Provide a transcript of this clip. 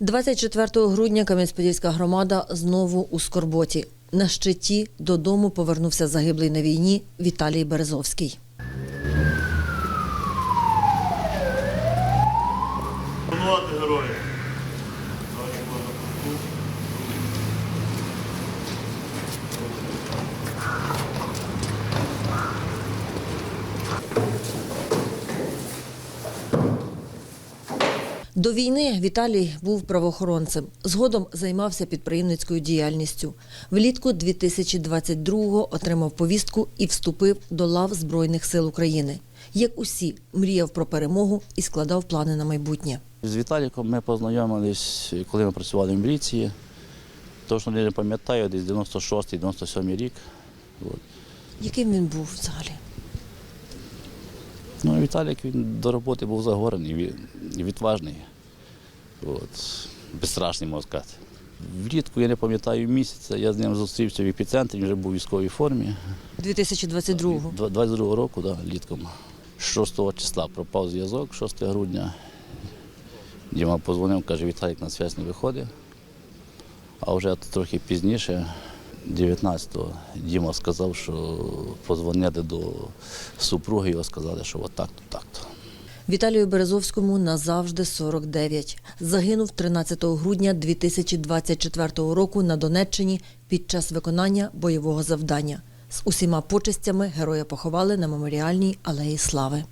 24 грудня Кам'янець-Подільська громада знову у Скорботі. На щиті додому повернувся загиблий на війні Віталій Березовський. Героїв. До війни Віталій був правоохоронцем. Згодом займався підприємницькою діяльністю. Влітку 2022-го отримав повістку і вступив до лав Збройних сил України. Як усі, мріяв про перемогу і складав плани на майбутнє. З Віталіком ми познайомились, коли ми працювали в міліції. Точно не пам'ятаю, десь 96-97 рік. Яким він був взагалі? Ну, Віталік він до роботи був загорений відважний. От. Безстрашний, можна сказати. Влітку, я не пам'ятаю місяця, я з ним зустрівся в епіцентрі, він вже був у військовій формі. 2022-го. 22 року, да, літком. 6 числа пропав зв'язок, 6 грудня. Діма позвонив, каже, Віталік на зв'язок не виходить. А вже трохи пізніше, 19-го, Діма сказав, що позвонити до супруги, його сказали, що отак-то, так-то. Віталію Березовському назавжди 49. Загинув 13 грудня 2024 року на Донеччині під час виконання бойового завдання. З усіма почестями героя поховали на меморіальній алеї Слави.